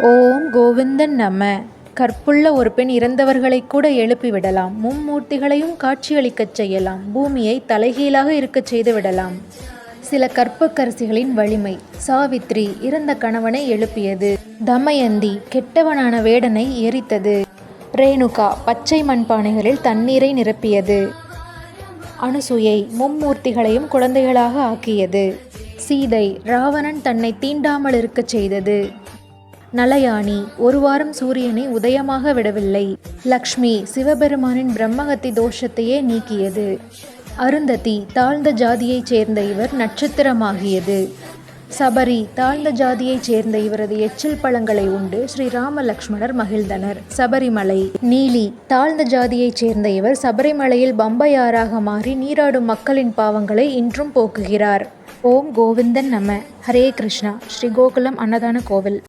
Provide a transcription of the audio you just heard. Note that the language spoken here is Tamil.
ஓம் கோவிந்தன் நம. கற்புள்ள ஒரு பெண் இறந்தவர்களை கூட எழுப்பிவிடலாம். மும்மூர்த்திகளையும் காட்சியளிக்கச் செய்யலாம். பூமியை தலைகீழாக இருக்கச் செய்து விடலாம் சில கற்பக்கரசிகளின் வலிமை. சாவித்ரி இறந்த கணவனை எழுப்பியது. தமயந்தி கெட்டவனான வேடனை எரித்தது. ரேணுகா பச்சை மண்பானைகளில் தண்ணீரை நிரப்பியது. அனுசுயை மும்மூர்த்திகளையும் குழந்தைகளாக ஆக்கியது. சீதை ராவணன் தன்னை தீண்டாமல் இருக்கச் செய்தது. நலயானி ஒரு வாரம் சூரியனை உதயமாக விடவில்லை. லக்ஷ்மி சிவபெருமானின் பிரம்மகத்தி தோஷத்தையே நீக்கியது. அருந்ததி தாழ்ந்த ஜாதியைச் சேர்ந்த இவர் நட்சத்திரமாகியது. சபரி தாழ்ந்த ஜாதியைச் சேர்ந்த இவரது எச்சில் பழங்களை உண்டு ஸ்ரீராம லக்ஷ்மணர் மகிழ்ந்தனர். சபரிமலை நீலி தாழ்ந்த ஜாதியைச் சேர்ந்த இவர் சபரிமலையில் பம்பையாராக மாறி நீராடும் மக்களின் பாவங்களை இன்றும் போக்குகிறார். ஓம் கோவிந்தன் நம. ஹரே கிருஷ்ணா. ஸ்ரீ கோகுலம் அன்னதான கோவில்.